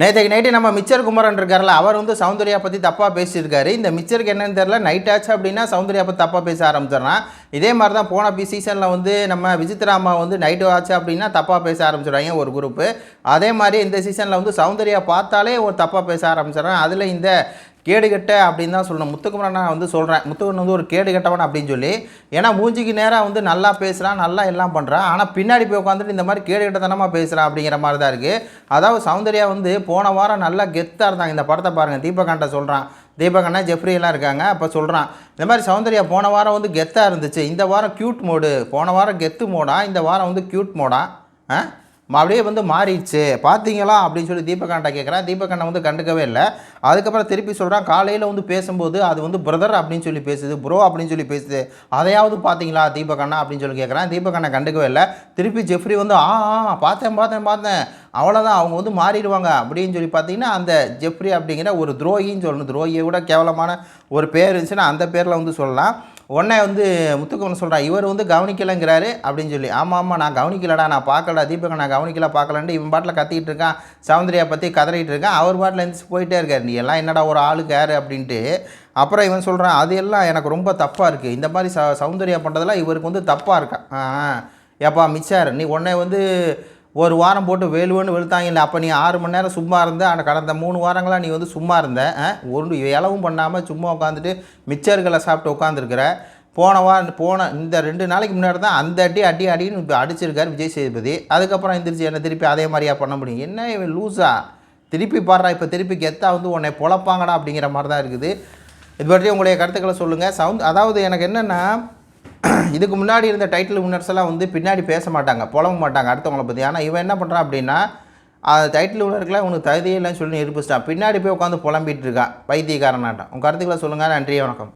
நேற்றுக்கு நைட்டு நம்ம மிச்சர் குமரன் இருக்கார்ல அவர் வந்து சௌந்தர்யா பற்றி தப்பாக பேசியிருக்காரு. இந்த மிச்சருக்கு என்னன்னு தெரில நைட் ஆச்சு அப்படின்னா சௌந்தர்யா பற்றி தப்பாக பேச ஆரம்பிச்சிடறான். இதே மாதிரி தான் போன பி சீசனில் வந்து நம்ம விஜித்ராமா வந்து நைட்டு ஆச்சு அப்படின்னா தப்பாக பேச ஆரம்பிச்சிடுறாங்க ஒரு குரூப்பு அதே மாதிரி இந்த சீசனில் வந்து சௌந்தர்யா பார்த்தாலே ஒரு தப்பாக பேச ஆரம்பிச்சிடுறான். அதில் இந்த கேடுகட்ட அப்படின்னு தான் சொல்லணும். முத்துக்குமரன் நான் வந்து சொல்கிறேன் முத்துக்குமரன் வந்து ஒரு கேடுகட்டவன் அப்படின்னு சொல்லி. ஏன்னா மூஞ்சிக்கு நேராக வந்து நல்லா பேசுகிறான் நல்லா எல்லாம் பண்ணுறான் ஆனால் பின்னாடி போய் உட்காந்துட்டு இந்த மாதிரி கேடுகட்டத்தனமாக பேசுகிறான் அப்படிங்கிற மாதிரி தான் இருக்குது அதாவது சௌந்தர்யா வந்து போன வாரம் நல்லா கெத்தாக இருந்தாங்க. இந்த படத்தை பாருங்கள் தீபகாண்ட சொல்கிறான் தீபகண்ணா ஜெஃப்ரி எல்லாம் இருக்காங்க. அப்போ சொல்கிறான் இந்த மாதிரி சௌந்தர்யா போன வாரம் வந்து கெத்தாக இருந்துச்சு. இந்த வாரம் க்யூட் மோடு போன வாரம் கெத்து மோடா இந்த வாரம் வந்து க்யூட் மோடா ஆ? அப்படியே வந்து மாறிடுச்சு. பார்த்தீங்களா? அப்படின்னு சொல்லி தீபகாண்டா கேட்குறேன் தீபகாண்டா வந்து கண்டுக்கவே இல்லை. அதுக்கப்புறம் திருப்பி சொல்கிறான் காலையில் வந்து பேசும்போது அது வந்து பிரதர் அப்படின்னு சொல்லி பேசுது ப்ரோ அப்படின்னு சொல்லி பேசுது. அதையாவது பார்த்தீங்களா தீபகண்ணா அப்படின்னு சொல்லி கேட்குறேன் தீபகண்ணா கண்டுக்கவே இல்லை. திருப்பி ஜெஃப்ரி வந்து ஆ ஆ பார்த்தேன் பார்த்தேன் பார்த்தேன். அவ்வளோதான் அவங்க வந்து மாறிடுவாங்க. அப்படின்னு சொல்லி பார்த்தீங்கன்னா அந்த ஜெஃப்ரி அப்படிங்கிற ஒரு துரோகின்னு சொல்லணும். துரோகியை விட கேவலமான ஒரு பேர் இருந்துச்சுன்னா அந்த பேரில் வந்து சொல்லலாம். உடனே வந்து முத்துக்குமன் சொல்கிறான் இவர் வந்து கவனிக்கலைங்கிறாரு அப்படின்னு சொல்லி. ஆமாம் ஆமாம் நான் கவனிக்கலடா நான் பார்க்கலடா தீபக் நான் கவனிக்கல பார்க்கலன்ட்டு இவன் பாட்டில் கத்திக்கிட்டு இருக்கான் சௌந்தர்யா பற்றி கதறிட்டு இருக்கான் அவர் பாட்டில் எழுந்துச்சு போயிட்டே இருக்கார். நீ எல்லாம் என்னடா ஒரு ஆளுக்கு யார் அப்படின்ட்டு. அப்புறம் இவன் சொல்கிறான் அது எல்லாம் எனக்கு ரொம்ப தப்பாக இருக்குது இந்த மாதிரி ச சௌந்தர்யா பண்ணுறதெல்லாம் இவருக்கு வந்து தப்பாக இருக்கா? ஆ ஆ. ஏப்பா மிச்சார் நீ உடனே வந்து ஒரு வாரம் போட்டு வேலுவன்னு வெளுத்தாங்க இல்லை அப்போ நீ ஆறு மணி நேரம் சும்மா இருந்த ஆனால் கடந்த மூணு வாரங்களாக நீ வந்து சும்மா இருந்த ஒரு இளவும் பண்ணாமல் சும்மா உட்காந்துட்டு மிச்சர்களை சாப்பிட்டு உட்காந்துருக்குற போன வாரம் போன இந்த ரெண்டு நாளைக்கு முன்னாடி தான் அந்த அடி அடி அடின்னு இப்போ அடிச்சிருக்காரு விஜய் சேதுபதி. அதுக்கப்புறம் எந்திரிச்சு என்ன திருப்பி அதே மாதிரியா பண்ண முடியும்? என்ன இவன் லூஸா திருப்பி பாடுறா இப்போ திருப்பி கெத்தா வந்து உன்னை பொழப்பாங்கடா அப்படிங்கிற மாதிரி தான் இருக்குது. இது பற்றி உங்களுடைய கருத்துக்களை சொல்லுங்கள் சவுண்ட் அதாவது எனக்கு என்னென்னா இதுக்கு முன்னாடி இருந்த டைட்டில் வின்னர்ஸ் எல்லாம் வந்து பின்னாடி பேச மாட்டாங்க புலம்ப மாட்டாங்க அடுத்தவங்கள பற்றி ஆனால் இவன் என்ன பண்ணுறான் அப்படின்னா அந்த டைட்டில் வின்னருக்குலாம் உனக்கு தகுதியே இல்லைன்னு சொல்லி நிரூபிச்சிட்டான். பின்னாடி போய் உட்காந்து புலம்பிட்டு இருக்கான் பைத்தியக்காரனாட்டம். உங்கள் கருத்துக்களை சொல்லுங்கள் நன்றி வணக்கம்.